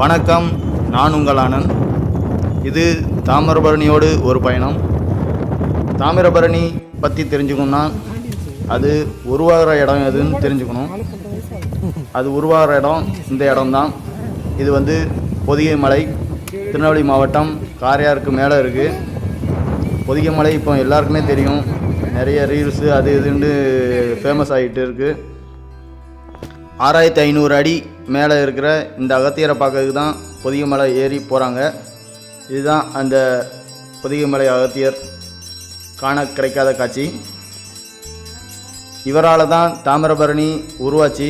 வணக்கம் நான் உங்கள் ஆனந்த் இது தாமிரபரணியோடு ஒரு பயணம். தாமிரபரணி பற்றி தெரிஞ்சுக்கணும்னா அது உருவாகிற இடம் எதுன்னு தெரிஞ்சுக்கணும். அது உருவாகிற இடம் இந்த இடம்தான். இது வந்து பொதிகை மலை திருநெல்வேலி மாவட்டம் காரையாருக்கு மேலே இருக்குது பொதிகை மலை இப்போ எல்லாருக்குமே தெரியும். நிறைய ரீல்ஸு அது இதுன்னு ஃபேமஸ் ஆகிட்டு இருக்குது ஆறாயிரத்தி ஐநூறு அடி மேலே இருக்கிற இந்த அகத்தியரை பார்க்கறதுக்கு தான் பொதிகை மலை ஏறி போகிறாங்க இதுதான் அந்த பொதிகை மலை அகத்தியர் காண கிடைக்காத காட்சி. இவரால் தான் தாமிரபரணி உருவாச்சு.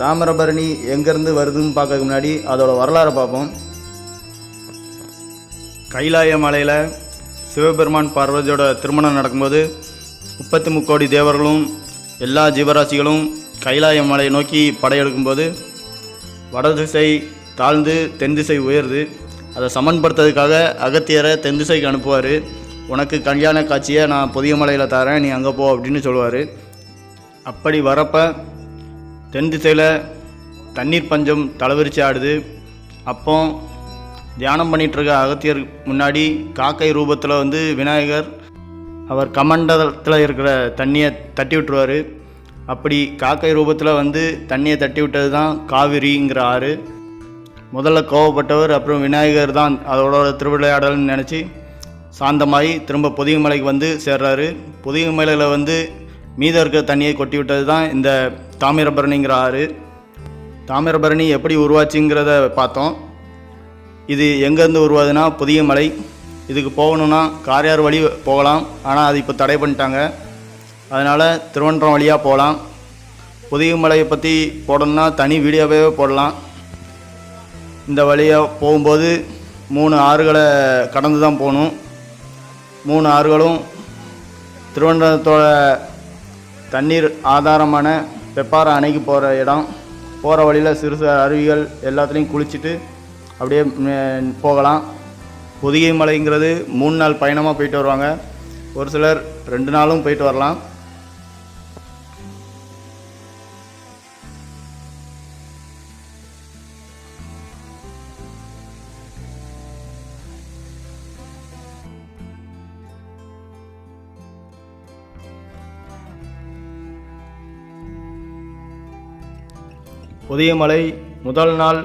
தாமிரபரணி எங்கேருந்து வருதுன்னு பார்க்கறதுக்கு முன்னாடி அதோட வரலாறை பார்ப்போம். கைலாய மலையில் சிவபெருமான் பார்வதியோட திருமணம் நடக்கும்போது முப்பத்தி முக்கோடி தேவர்களும் எல்லா ஜீவராசிகளும் கைலாய மலையை நோக்கி படையெடுக்கும்போது வடதிசை தாழ்ந்து தென் திசை உயருது அதை சமன்படுத்துறதுக்காக அகத்தியரை தென் திசைக்கு அனுப்புவார். உனக்கு கல்யாண காட்சியை நான் புதிய மலையில் தரேன் நீ அங்கே போ அப்படின்னு சொல்லுவார். அப்படி வரப்போ தென் திசையில் தண்ணீர் பஞ்சம் தலைவிரிச்சு ஆடுது. அப்போ தியானம் பண்ணிகிட்ருக்க அகத்தியர் முன்னாடி காக்கை ரூபத்தில் வந்து விநாயகர் அவர் கமண்டலத்தில் இருக்கிற தண்ணியை தட்டி விட்டுருவார். அப்படி காக்கை ரூபத்தில் வந்து தண்ணியை தட்டி விட்டது தான் காவிரிங்கிற ஆறு. முதல்ல கோவப்பட்டவர் அப்புறம் விநாயகர் தான் அதோட திருவிளையாடல்னு நினச்சி சாந்தமாகி திரும்ப பொதிகை மலைக்கு வந்து சேர்றாரு. பொதிகை மலையில் வந்து மீதம் இருக்கிற தண்ணியை கொட்டி விட்டது தான் இந்த தாமிரபரணிங்கிற ஆறு. தாமிரபரணி எப்படி உருவாச்சுங்கிறத பார்த்தோம். இது எங்கேருந்து உருவாதுன்னா புதிய மலை. இதுக்கு போகணுன்னா காரியார் வழி போகலாம். ஆனால் அது இப்போ தடை பண்ணிட்டாங்க. அதனால் திருவன்றம் வழியாக போகலாம். புதிய மலையை பற்றி போடணும்னா தனி வீடியோவே போடலாம். இந்த வழியாக போகும்போது மூணு ஆறுகளை கடந்து தான் போகணும். மூணு ஆறுகளும் திருவண்டத்தோட தண்ணீர் ஆதாரமான பெப்பாறை அணைக்கு போகிற இடம். போகிற வழியில் சிறு சிறு அருவிகள் எல்லாத்துலேயும் குளிச்சுட்டு அப்படியே போகலாம். புதிய மலைங்கிறது மூணு நாள் பயணமாக போயிட்டு வருவாங்க. ஒரு சிலர் ரெண்டு நாளும் போயிட்டு வரலாம். உதயமலை முதல் நாள்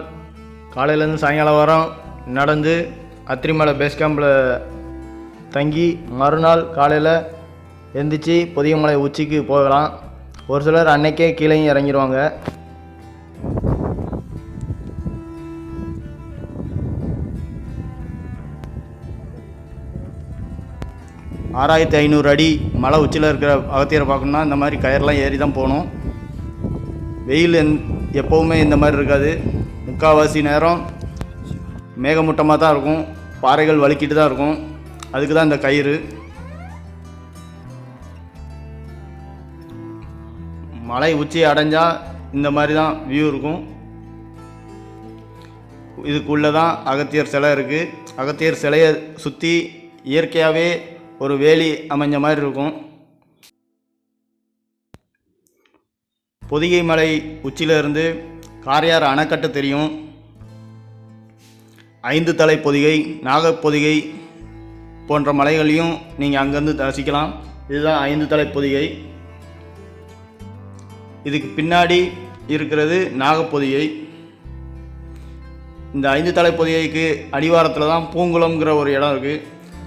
காலையிலேருந்து சாயங்காலம் வரோம். நடந்து அத்திரிமலை பேஸ் கேம்பில் தங்கி மறுநாள் காலையில் எந்திரிச்சு புதியமலை உச்சிக்கு போகலாம். ஒரு சிலர் அன்னைக்கே கீழேயும் இறங்கிடுவாங்க ஆறாயிரத்தி ஐநூறு அடி மலை உச்சியில் இருக்கிற அகத்தியரை பார்க்கணுன்னா இந்த மாதிரி கயர்லாம் ஏறி தான் போகணும். வெயில் எந் எப்போவுமே இந்த மாதிரி இருக்காது. முக்கால்வாசி நேரம் மேகமூட்டமாக தான் இருக்கும். பாறைகள் வலிக்கிட்டு தான் இருக்கும். அதுக்கு தான் இந்த கயிறு. மலை உச்சியை அடைஞ்சால் இந்த மாதிரி தான் வியூ இருக்கும். இதுக்குள்ளே தான் அகத்தியர் சிலை இருக்குது அகத்தியர் சிலையை சுற்றி இயற்கையாகவே ஒரு வேலி அமைஞ்ச மாதிரி இருக்கும். பொதிகை மலை உச்சியிலிருந்து காரையார் அணைக்கட்டு தெரியும். ஐந்து தலை பொதிகை நாகப்பொதிகை போன்ற மலைகளையும் நீங்கள் அங்கேருந்து தரிசிக்கலாம். இதுதான் ஐந்து தலை பொதிகை. இதுக்கு பின்னாடி இருக்கிறது நாகப்பொதிகை இந்த ஐந்து தலை பொதிகைக்கு அடிவாரத்தில் தான் பூங்குளம்ங்கிற ஒரு இடம் இருக்குது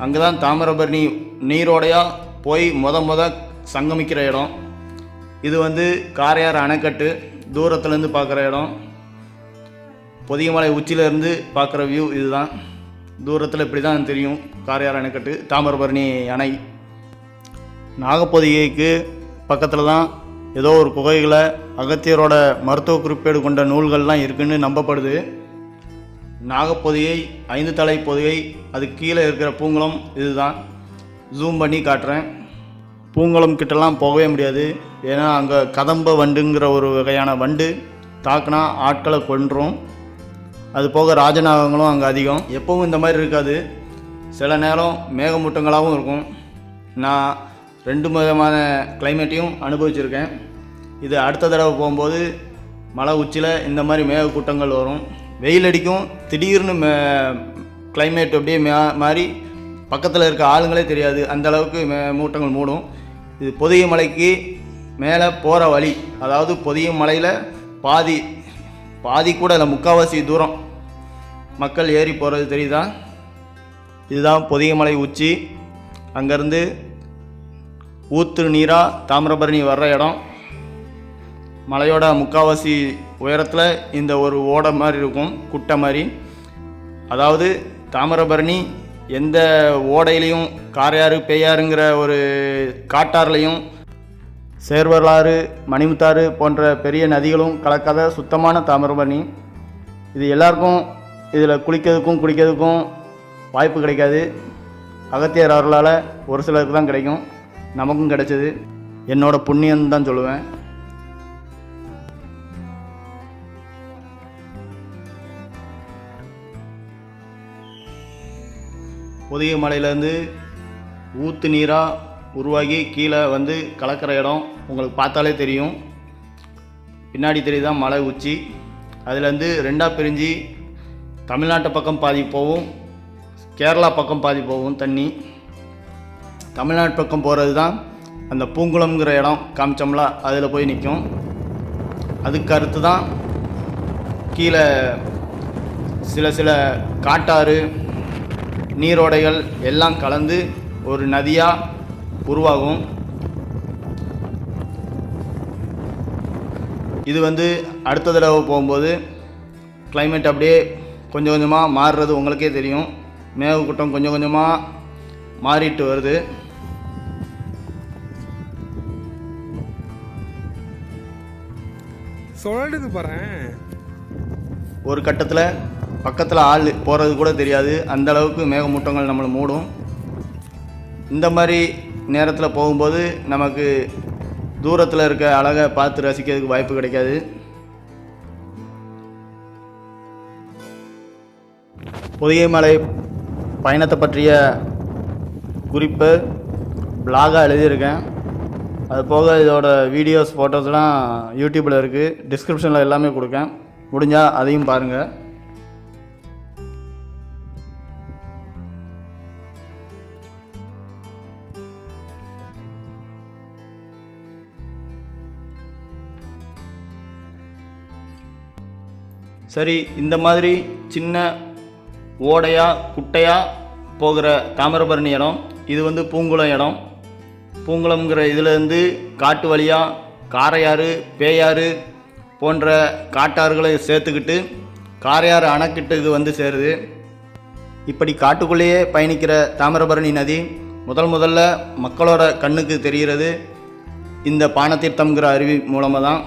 அங்கே தான் தாமிரபரணி நீரோடையாக போய் மொத மொத சங்கமிக்கிற இடம். இது வந்து காரையார் அணைக்கட்டு. தூரத்துலேருந்து பார்க்குற இடம். பொதிகமலை உச்சியிலேருந்து பார்க்குற வியூ இதுதான். தூரத்தில் இப்படி தான் தெரியும் காரையார் அணைக்கட்டு. தாமிரபரணி அணை. நாகப்பொதிகைக்கு பக்கத்தில் தான் ஏதோ ஒரு குகைகளை அகத்தியரோட மருத்துவ குறிப்பேடு கொண்ட நூல்கள்லாம் இருக்குன்னு நம்பப்படுது. நாகப்பொதிகை ஐந்து தலை பொதிகை அது கீழே இருக்கிற பூங்குளம் இதுதான். ஜூம் பண்ணி காட்டுறேன். பூங்குளம் கிட்டலாம் போகவே முடியாது. ஏன்னா அங்கே கதம்ப வண்டுங்கிற ஒரு வகையான வண்டு தாக்குனா ஆட்களை கொன்றும். அது போக ராஜநாகங்களும் அங்கே அதிகம். எப்பவும் இந்த மாதிரி இருக்காது. சில நேரம் மேகமூட்டங்களாகவும் இருக்கும். நான் ரெண்டு விதமான கிளைமேட்டையும் அனுபவிச்சிருக்கேன். இது அடுத்த தடவை போகும்போது மலை உச்சியில் இந்த மாதிரி மேகக்கூட்டங்கள் வரும். வெயில் அடிக்கும். திடீர்னு மே கிளைமேட் அப்படியே மே மாறி பக்கத்தில் இருக்க ஆளுங்களே தெரியாது. அந்த அளவுக்கு மே மூட்டங்கள் மூடும். இது பொதிகை மலைக்கு மேலே போகிற வழி. அதாவது பொதிகை மலையில் பாதி பாதி கூட இல்லை முக்கால்வாசி தூரம் மக்கள் ஏறி போகிறது தெரியுதா? இதுதான் பொதிகை மலை உச்சி. அங்கேருந்து ஊத்து நீராக தாமிரபரணி வர்ற இடம். மலையோட முக்கால்வாசி உயரத்தில் இந்த ஒரு ஓடை மாதிரி இருக்கும் குட்டை மாதிரி. அதாவது தாமிரபரணி எந்த ஓடையிலையும் காரையாறு பேயாருங்கிற ஒரு காட்டாறுலையும் சேர்வலாறு மணிமுத்தாறு போன்ற பெரிய நதிகளும் கலக்காத சுத்தமான தாமிரபரணி. இது எல்லாருக்கும் இதில் குளிக்கிறதுக்கும் குடிக்கிறதுக்கும் வாய்ப்பு கிடைக்காது. அகத்தியர் அவர்களால் ஒரு சிலருக்கு தான் கிடைக்கும். நமக்கும் கிடைச்சது. என்னோடய புண்ணியம் தான் சொல்லுவேன். புதிய மலையிலேருந்து ஊத்து நீராக உருவாகி கீழே வந்து கலக்கிற இடம் உங்களுக்கு பார்த்தாலே தெரியும். பின்னாடி தெரியுதான் மலை உச்சி. அதுலேருந்து ரெண்டாக பிரிஞ்சு தமிழ்நாட்டு பக்கம் பாதி போகும் கேரளா பக்கம் பாதி போகும் தண்ணி. தமிழ்நாட்டு பக்கம் போகிறது தான் அந்த பூங்குளம்ங்கிற இடம் காமிச்சோம்ல அதில் போய் நிற்கும் அதுக்கு அடுத்து தான் கீழே சில சில காட்டாறு நீரோடைகள் எல்லாம் கலந்து ஒரு நதியாக உருவாகும். இது வந்து அடுத்த தடவை போகும்போது climate அப்படியே கொஞ்சம் கொஞ்சமாக மாறுறது உங்களுக்கே தெரியும். மேகக்கூட்டம் கொஞ்சம் கொஞ்சமாக மாறிட்டு வருது. சொல்லுது பாறேன் ஒரு கட்டத்தில் பக்கத்தில் ஆள் போகிறது கூட தெரியாது. அந்த அளவுக்கு மேகமூட்டங்கள் நம்மளை மூடும். இந்த மாதிரி நேரத்தில் போகும்போது நமக்கு தூரத்தில் இருக்க அழகை பார்த்து ரசிக்கிறதுக்கு வாய்ப்பு கிடைக்காது. பொதிகை மலை பயணத்தை பற்றிய குறிப்பு பிளாகாக எழுதியிருக்கேன். அது போக இதோட வீடியோஸ் ஃபோட்டோஸ்லாம் யூடியூப்பில் இருக்குது டிஸ்கிரிப்ஷனில் எல்லாமே கொடுக்கேன். முடிஞ்சால் அதையும் பாருங்கள் சரி இந்த மாதிரி சின்ன ஓடையாக குட்டையாக போகிற தாமிரபரணி இடம் இது வந்து பூங்குளம் இடம். பூங்குளம்ங்கிற இதுலேருந்து காட்டு வழியாக காரையாறு பேயாறு போன்ற காட்டாறுகளை சேர்த்துக்கிட்டு காரையாறு அணைக்கிட்டுக்கு வந்து சேருது. இப்படி காட்டுக்குள்ளேயே பயணிக்கிற தாமிரபரணி நதி முதல் முதல்ல மக்களோட கண்ணுக்கு தெரிகிறது. இந்த பானத்தீர்த்தம்ங்கிற அருவி மூலமாக தான்.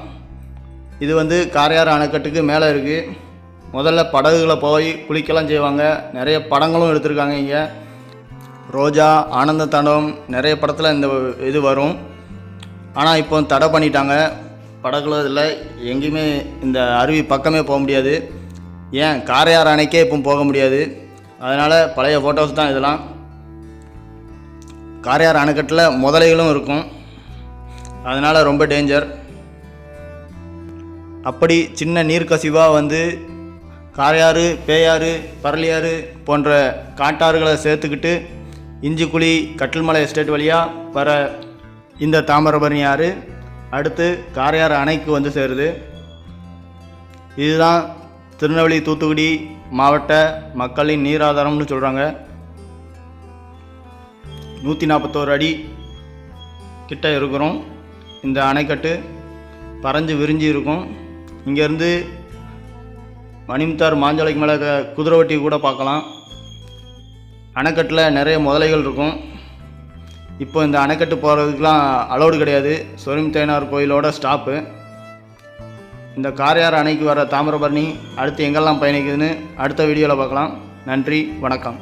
இது வந்து காரையார் அணைக்கட்டுக்கு மேலே இருக்குது முதல்ல படகுகளை போய் குளிக்கலாம் செய்வாங்க. நிறைய படங்களும் எடுத்திருக்காங்க இங்கே. ரோஜா ஆனந்த தாண்டவம் நிறைய படத்தில் இந்த இது வரும். ஆனால் இப்போ தடை பண்ணிட்டாங்க. படகுல இதில் எங்கேயுமே இந்த அருவி பக்கமே போக முடியாது. ஏன்? காரையார் அணைக்கே இப்போ போக முடியாது. அதனால் பழைய ஃபோட்டோஸ் தான் இதெல்லாம். காரையார் அணைக்கட்டில் முதலைகளும் இருக்கும். அதனால் ரொம்ப டேஞ்சர் அப்படி சின்ன நீர்க்கசிவாக வந்து காரையாறு பேயாறு பரளியாறு போன்ற காட்டாறுகளை சேர்த்துக்கிட்டு இஞ்சிக்குழி கட்டில்மலை எஸ்டேட் வழியாக வர இந்த தாமிரபரணி ஆறு அடுத்து காரையாறு அணைக்கு வந்து சேருது. இதுதான் திருநெல்வேலி தூத்துக்குடி மாவட்ட மக்களின் நீராதாரம்னு சொல்கிறாங்க நூற்றி நாற்பத்தோரு அடி கிட்ட இருக்கிறோம். இந்த அணைக்கட்டு பறஞ்சு விரிஞ்சு இருக்கும். இங்கேருந்து மணிமுத்தார் மாஞ்சோலைக்கு மேலே குதிரை வட்டி கூட பார்க்கலாம். அணைக்கட்டில் நிறைய முதலைகள் இருக்கும். இப்போ இந்த அணைக்கட்டு போகிறதுக்கெலாம் அலௌடு கிடையாது. சொரிம் தேனார் கோயிலோட ஸ்டாப்பு இந்த காரையார் அணைக்கு வர தாமிரபரணி அடுத்து எங்கெல்லாம் பயணிக்குதுன்னு அடுத்த வீடியோவில் பார்க்கலாம். நன்றி வணக்கம்.